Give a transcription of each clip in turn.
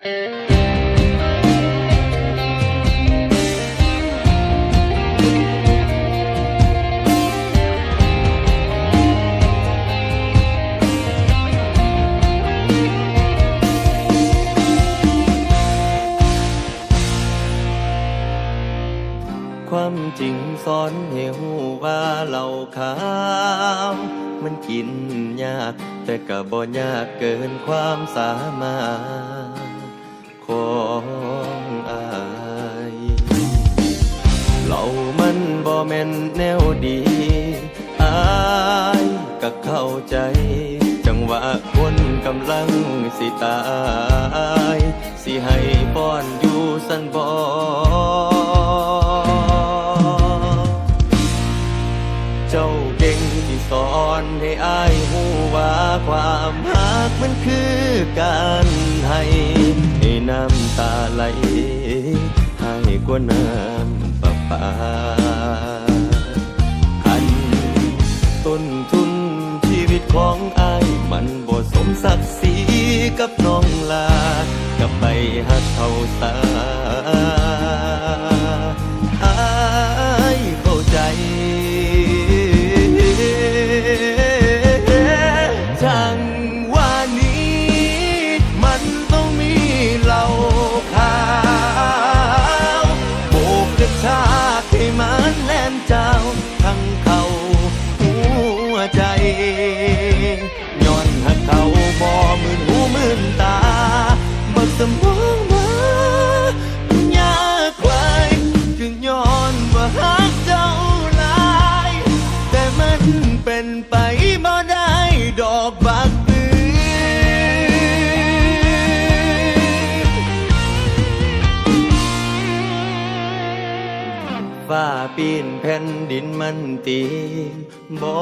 ความจริงสอนให้หูว่าเหล่าขาว มันกินยาก แต่ก็บ่ยากเกินความสามารถ ของอายเหล่ามันบ่แม่นแนวดีอายก็เข้าใจ จังหวะคนกำลังสิตาย สิให้ป้อนอยู่สันบอเจ้าเก่งที่สอนให้อายหูว่าความหักมันคือการให้ให้ น้ำตาไหลให้กว่าน้ำประปาคันต้นทุนชีวิตของอายมันบ่สมศักดิ์ศรีกับน้องลากับไปหักเขาสา ย้อนหักเขาบ่มืนหูมืนตาบ่สมองมาปัญญาควายจึงย้อนว่าหักเจ้าลาย แต่มันเป็นไปบ่ได้ดอกบักฟ้าปีนแผ่นดินมันตี บ่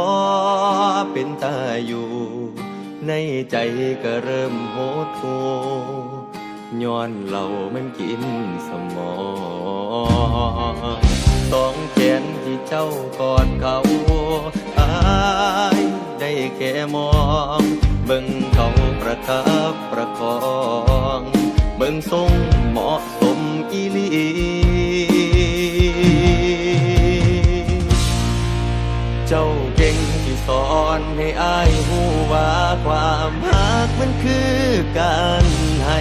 เป็นตาอยู่ ในใจก็เริ่มโหดหูย้อนเหล่ามันกินสมองสองแขนที่เจ้ากอดเขาอายได้แค่มอง เบิ่งเขาประคับประคอง เบิ่งทรงเหมาะ คือการให้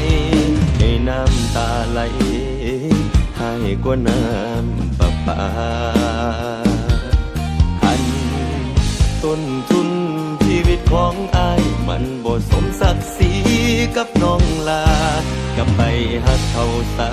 ให้น้ำตาไหลให้กว่าน้ำประปาอันต้นทุนชีวิตของอาย มันบ่สมศักดิ์ศรีกับน้องลากับไปหักเขาสา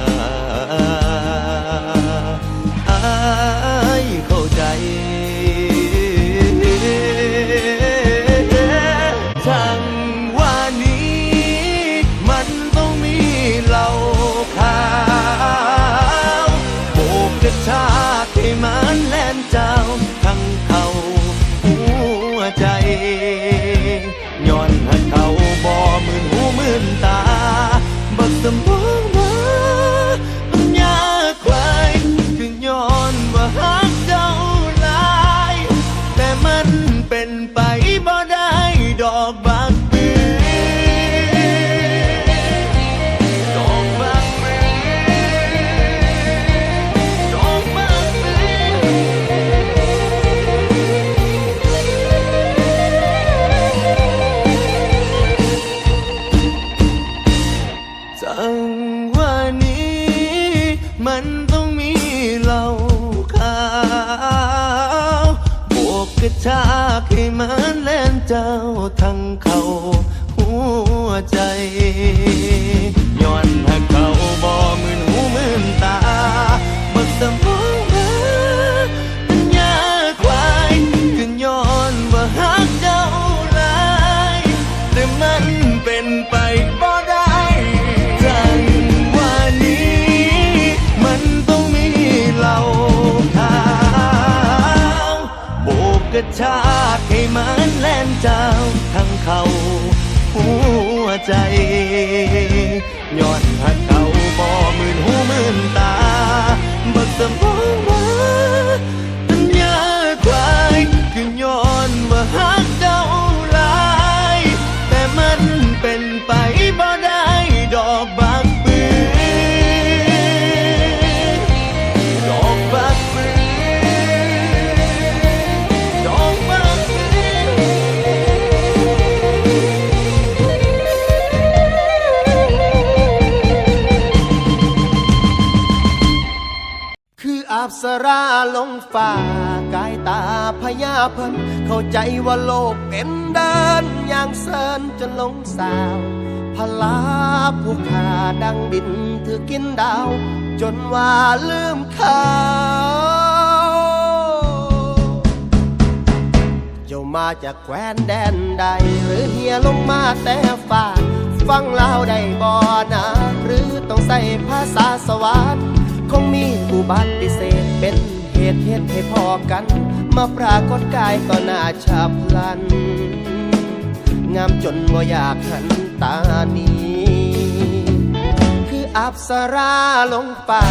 ย้อนหักเขาบ่มืนหูมืนตาบักสมองมาปัญญาควายขึ้นย้อนว่าหักเจ้าหลายแต่มันเป็นไปบ่ได้จังว่านี้ มันต้องมีเหล่าขาวโบกกระชากให้มันแล่นเจ้าทั้งเขาหัว ใจย้อนหักเขาบ่มืนหูมืนตาบักสมอง ราลงฝ่ากายตาพญาเพิ่นเข้าใจว่าโลกเป็นเดินอย่างเซินจนลงสาวพลาผู้ขาดังดินถือกินดาว จนว่าลืมเขาเจ้ามาจากแคว้นแดนใด หรือเฮียลงมาแต่ฟ้าฟังเล่าได้บ่นะ หรือต้องใส่ภาษาสวัสดคงมีอุบัติเศษ เป็นเหตุเหตุให้พอกัน มาปรากฏกายต่อหน้าฉับพลัน งามจนว่าอยากหันตานีคืออับสราลงป่า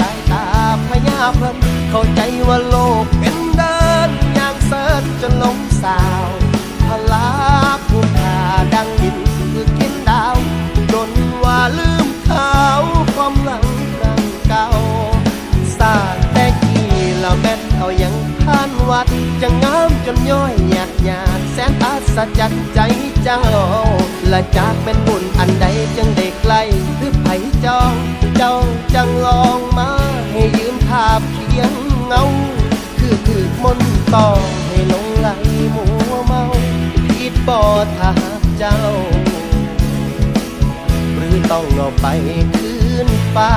กายตาพญาเพิ่นเข้าใจว่าโลกเป็นเดินอย่างเสิร์ชจนลงสาวพลาผู้ขาดังดินคือกินดาวจนว่าลืม จะงามจนย้อยหยาดหยาดแสนอัศจรรย์ใจเจ้า และจากเป็นบุญอันใดจึงได้ไกลหรือไผจอง เจ้าจังลองมาให้ยืมภาพเพียงเงา คือถือมนต์ต่อให้ลงไหลมัวเมาคิดบ่ถ้าหากเจ้า หรือต้องเอาไปคืนฟ้า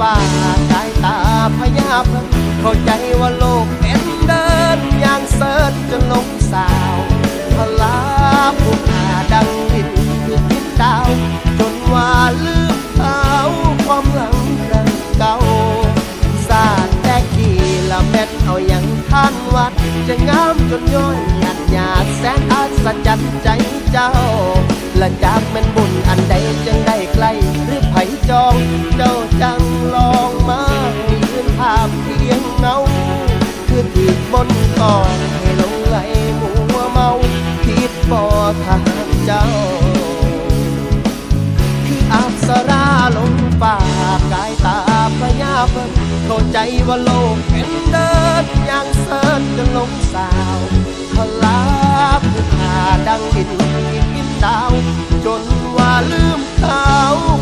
ลงป่าสายตาพยาบเข้าใจว่าโลกเป็นเดินอย่างเสิร์ชจนลงสา ว่าโลกเป็นเดินอย่างเสิร์ชจนลงสาวพลาผู้ขาดังดินกินดาว จนว่าลืมเขา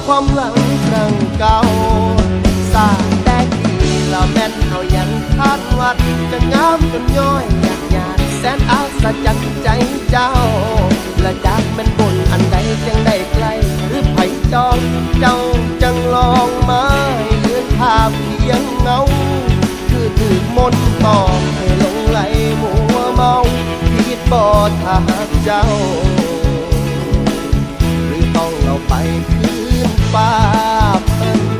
ความหลังครั้งเก่าสร้างแต่ดีละแม่นเอายังคาดวัดจะงามจนย้อยหยาดหยาดแสนอัศจรรย์ใจเจ้า และจากเป็นบุญอันใดจึงได้ใกลหรือไผจองเจ้าจังลองมาให้ยืนภาพเพียงเงา ถูกมนต์ตองให้หลงไหลมัวเมาคิดบ่ถ้าหากเจ้า หรือต้องเอาไปคืนฟ้าเพิ่น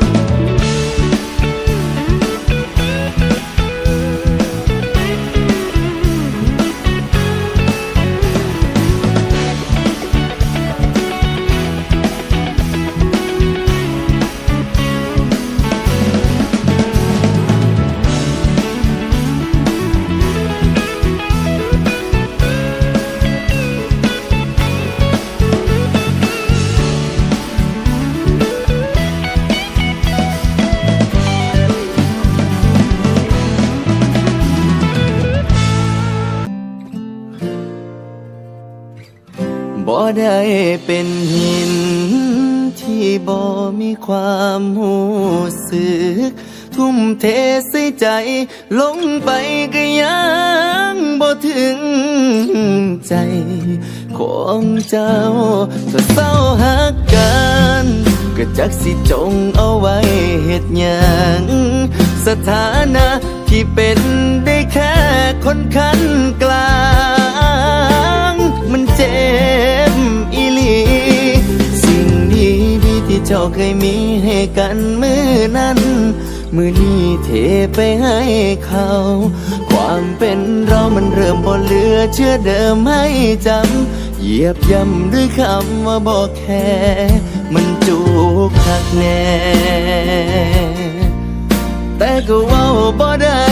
ได้เป็นหิน ที่บ่มีความหูสึก ทุ่มเทใส่ใจ ลงไปก็ยังบ่ถึงใจ ของเจ้าถ้าเศร้าหักกันก็จักสิจงเอาไว้เหตุยังสถานะที่เป็นได้แค่คนคันกลาง เจ้าเคยมีให้กันมือนั้น มือนี้เทไปให้เขา ความเป็นเรามันเริ่มบ่เหลือเชื่อเดิมให้จำเหยียบย่ำด้วยคำว่าบอกแค่ มันจูกคักแน่แต่ก็ว่าบ่ได้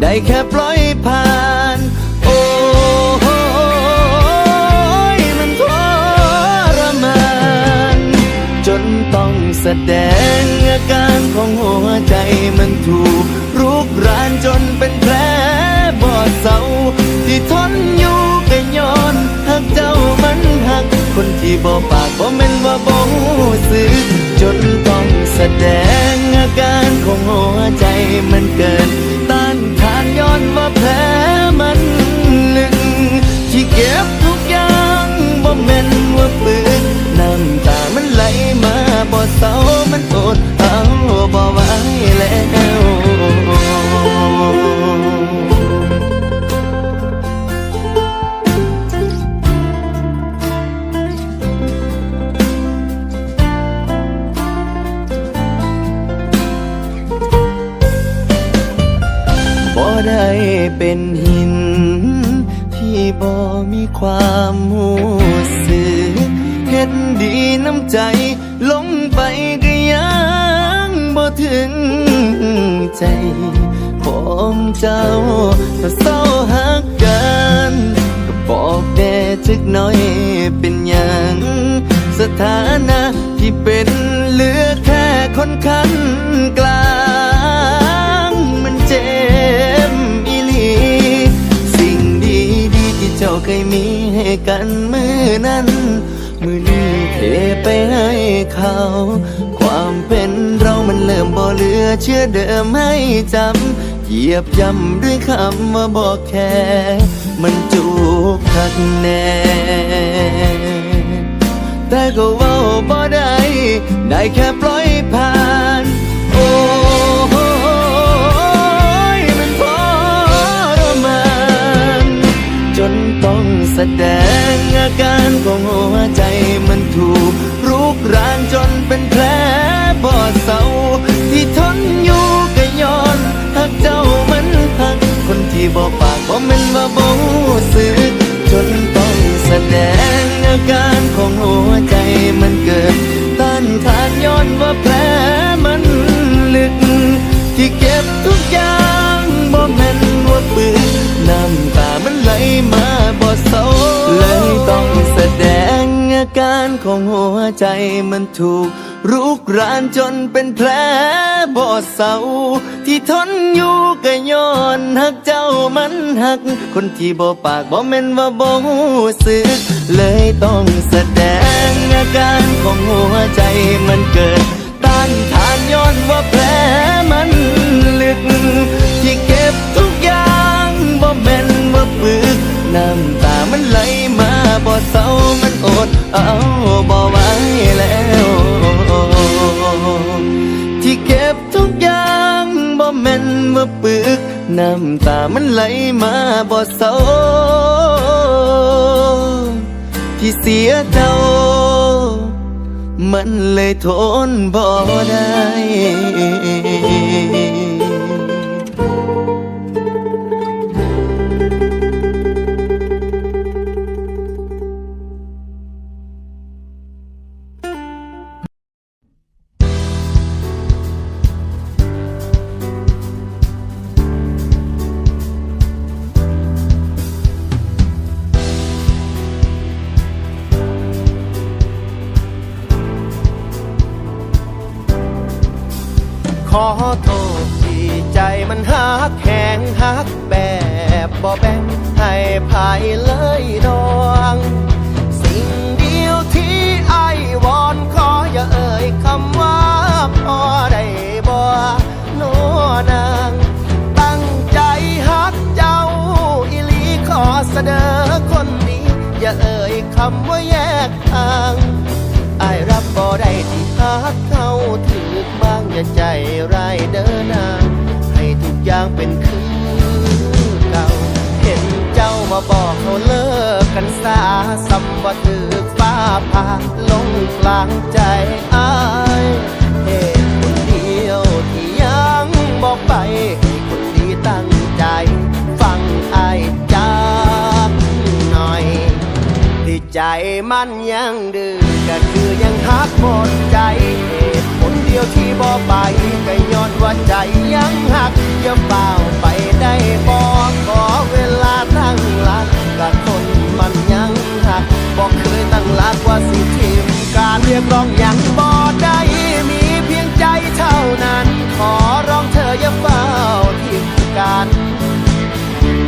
ได้แค่ปล่อยผ่าน แสดงอาการของหัวใจมันถูกรุกรานจนเป็นแผลบอดเศร้าที่ทนอยู่ก็ย้อนหักเจ้ามันหัก คนที่บ่ปากบ่แม่นว่าบ่รู้สึกจนต้องแสดงอาการของหัวใจมันเกินต้านทานย้อนว่าแผลมันลึกที่เก็บทุกอย่างบ่แม่นว่าปึก น้ำตามันไหลมาบ่เศร้ามันอดเอาบ่ไหวแล้วบ่ได้เป็นหิน ที่บ่มีความหูสึก เห็นดีน้ำใจ ลงไปก็ยังบ่ถึงใจผมเจ้า ถ้าเศร้าหักกันก็บอกแด่จักน่อยเป็นอย่างสถานะที่เป็นเหลือแค่คนคันกลางมันเจ็บอีหลี สิ่งดีดีๆที่เจ้าเคยมีให้กันมือนั้น ไปให้เขา ความเป็นเรามันเริ่มบ่เหลือเชื่อเดิมให้จำเหยียบย่ำด้วยคำว่าบอกแค่ มันจูบคักแน่แต่ก็ว่าบ่ได้ ได้แค่ปล่อยผ่าน สดงอาการของหัวใจมันถูกรุกรานจนเป็นแผลบอดเศร้าที่ทนอยู่ก็ย้อนหักเจ้ามันหักคนที่บอกปากบ่แม่นว่าบ่รู้สึกจนต้องแสดงอาการของหัวใจมันเกิดต้านทานย้อนว่าแผลมันลึก ที่เก็บทุกอย่างบ่แม่นว่าปืนน้ำตามันไหลมาบ่ เศร้าเลยต้องแสดงอาการของหัวใจมันถูกรุกรานจนเป็นแผลบ่เศร้าที่ทนอยู่ก็ย้อนหักเจ้ามันหัก คนที่บ่ปากบ่แม่นว่าบ่รู้สึก เลยต้องแสดงอาการของหัวใจมันเกิด ต้านทานย้อนว่าแผลมันลึกำตามันไหลมาบ่เศร้าที่เสียเจ้ามันเลยทนบ่ได้ ขอโทษที่ใจมันหักแข็งหักแบบบ่แบ่งให้ภายเลยดอง สิ่งเดียวที่ไอ้วอนขออย่าเอ่ยคำว่าพอได้บ่โนนางตั้งใจหักเจ้าอีลีขอเสนอคนดี อย่าเอ่ยคำว่าแยกทางไอรับบ่ได้ที่หักเขา ใจไร้เดินหน้าให้ทุกอย่างเป็นคือเก่า เห็นเจ้ามาบอกเขาเลิกกันซาสัมบัติฟ้าผ่าลงกลางใจอายเหตุคนเดียวที่ยังบอกไปคนดีตั้งใจ ฟังอายจักหน่อยที่ใจมันยังดื้อก็คือยังหักหมดใจ ดียวที่บ่ไปก็ย้อนว่าใจยังหักอย่าเป่าไปได้บอกขอเวลาตั้งหลักกับคนมันยังหักบอกเคยตั้งหลักว่าสิทีมการเรียกร้องยังบ่ได้มีเพียงใจเท่านั้น ขอร้องเธออย่าเฝ้าทีมการ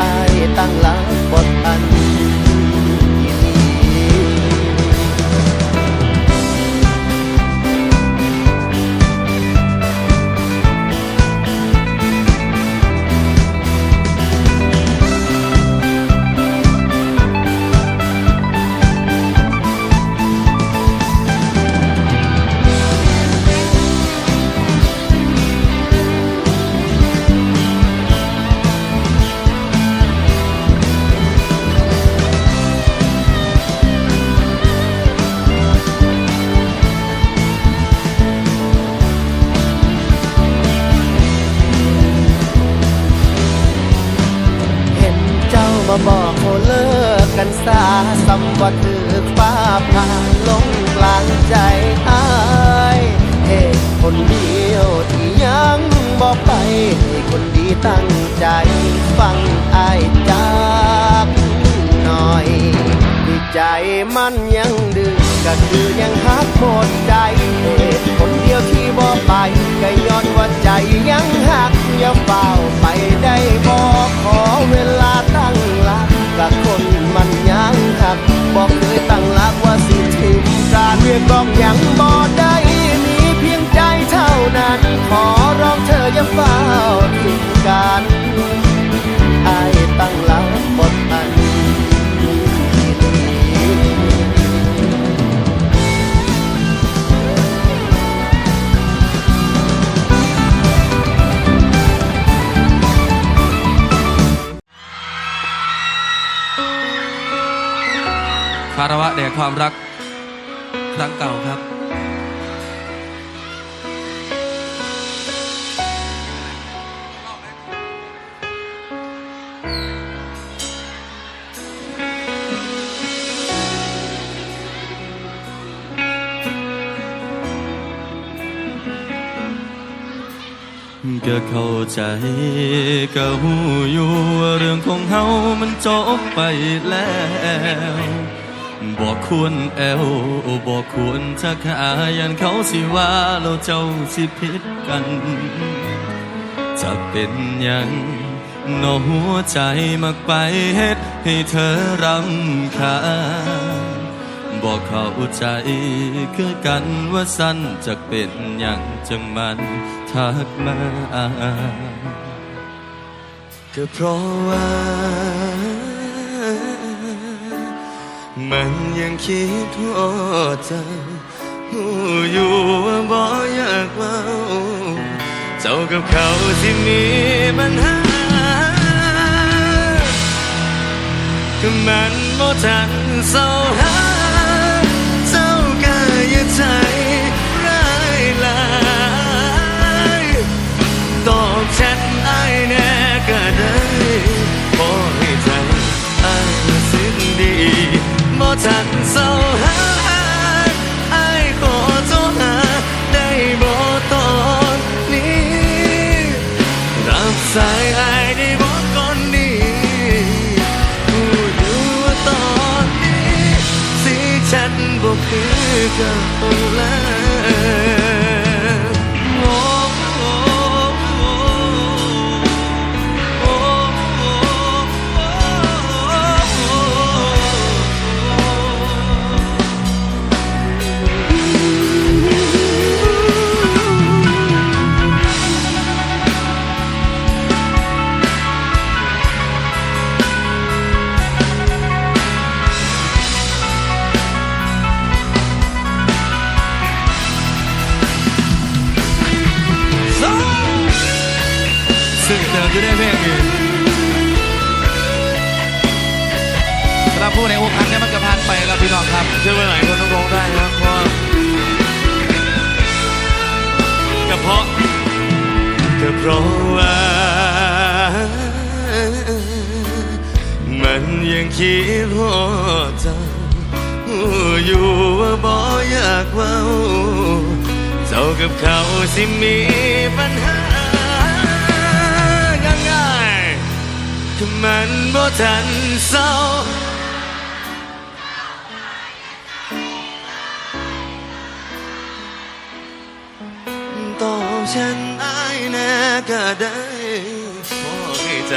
อายตั้งหลักบทอัน ก็คือยังหักหมดใจเหตุผลเดียวที่บอกไปก็ย้อนว่าใจยังหักอย่าเฝ้าไปได้บอกขอเวลาตั้งหลักกับคนมันยังหักบอกเคยตั้งหลักว่าสิทิมการเรียกร้องยังบ่ได้มีเพียงใจเท่านั้น ขอร้องเธออย่าเฝ้าทิ้งกันอารวะแด่ความรักครั้งเก่าครับก็เข้าใจก็หูอยู่ว่าเรื่องของเฮามันจบไปแล้ว บอกควรแอวบอกควรจะขายันเขาสิว่าเราเจ้าสิผิดกัน จะเป็นยังนอหัวใจมักไปเฮ็ดให้เธอรำคาญบอกเข้าใจคือกันว่าสั้นจะเป็นหยังจังมันทักมาก็เพราะว่า มันยังคิดว่าเจ้าหูอยู่ว่าบ่อยากเว่าเจ้ากับเขาที่มีปัญหาก็มันบ่ทันเศร้าหาเจ้าก็อย่าใจ ทันเศร้าหาไอ้ขอโทษหาได้บ่ตอนนี้รับสายไอ้ได้บ่ก่อนนี้ผู้อยู่ตอนนี้ สิฉันบ่คือก่าแล้ว ยังคิดว่าเจ้าอยู่ว่าบ่อยากเว้า เจ้ากับเขาสิมีปัญหาง่ายๆถ้ามันบ่ทันเศร้าตอฉันอายแน่ก็ได้พอให้ใจ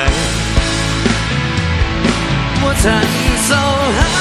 ว่าทั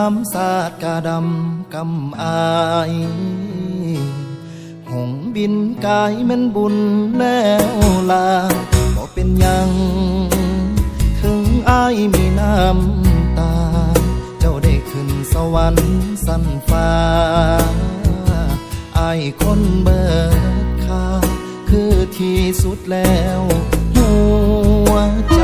ามศาสตร์กาดำกำอายหงบินกายแมันบุญแล้วลาบ่เป็นยัง ถึงอายมีน้ำตา เจ้าได้ขึ้นสวรรค์สันฟ้าอายคนเบิดค่าคือที่สุดแล้ว หัวใจ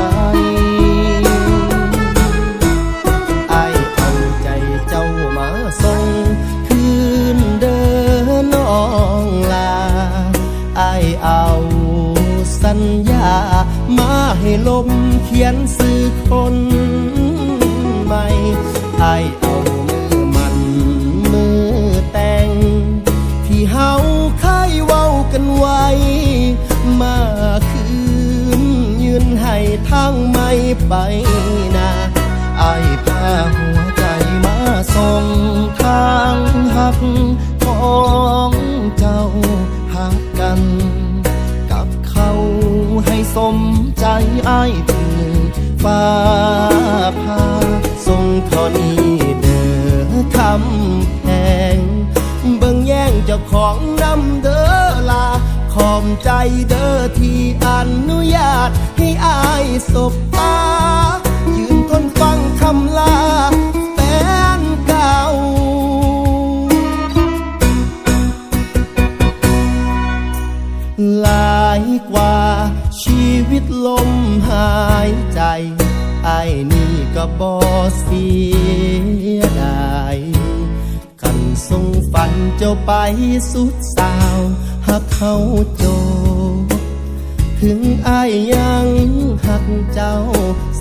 มเขียนสื่อคน องนำเด้อลา ขอมใจเด้อที่อนุญาต ให้อายสบตา ยืนทนฟังคำลาแฟนเก่า หลายกว่าชีวิตลมหายใจไอ้ายนี่ก็บ่เสี เจ้าไปสุดสาวหักเขาโจ ถึงอายยังหักเจ้า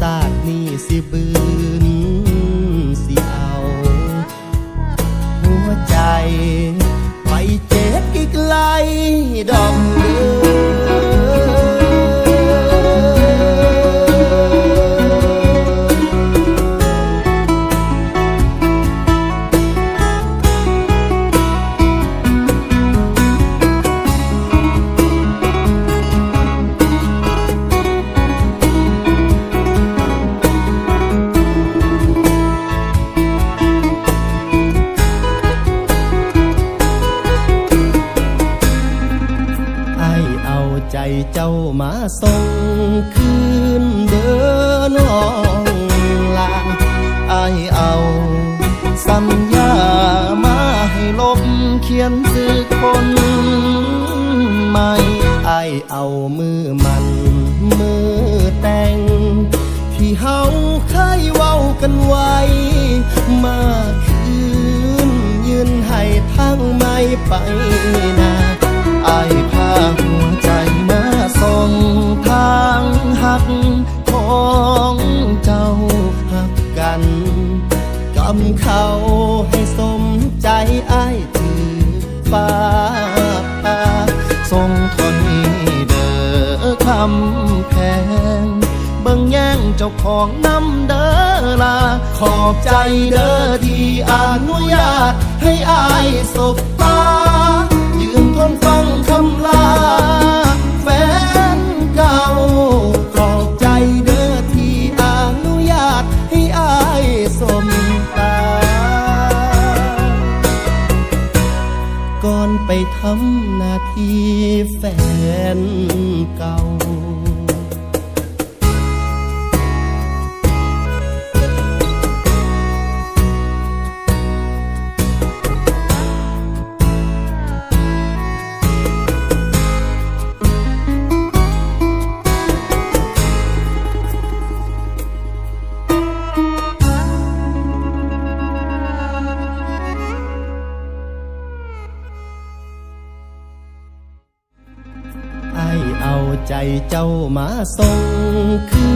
สาดนี่สิบืนสิเอา หัวใจ ไปเจ็บอีกไกลดอกเดือ อบใจเด้อที่อนุญาตให้อายสบตา ยืนทนฟังคำลา แฟนเก่า ขอบใจเด้อที่อนุญาตให้อายสมตา ก่อนไปทำหน้าที่แฟนเก่า จ้ามาส่งคืน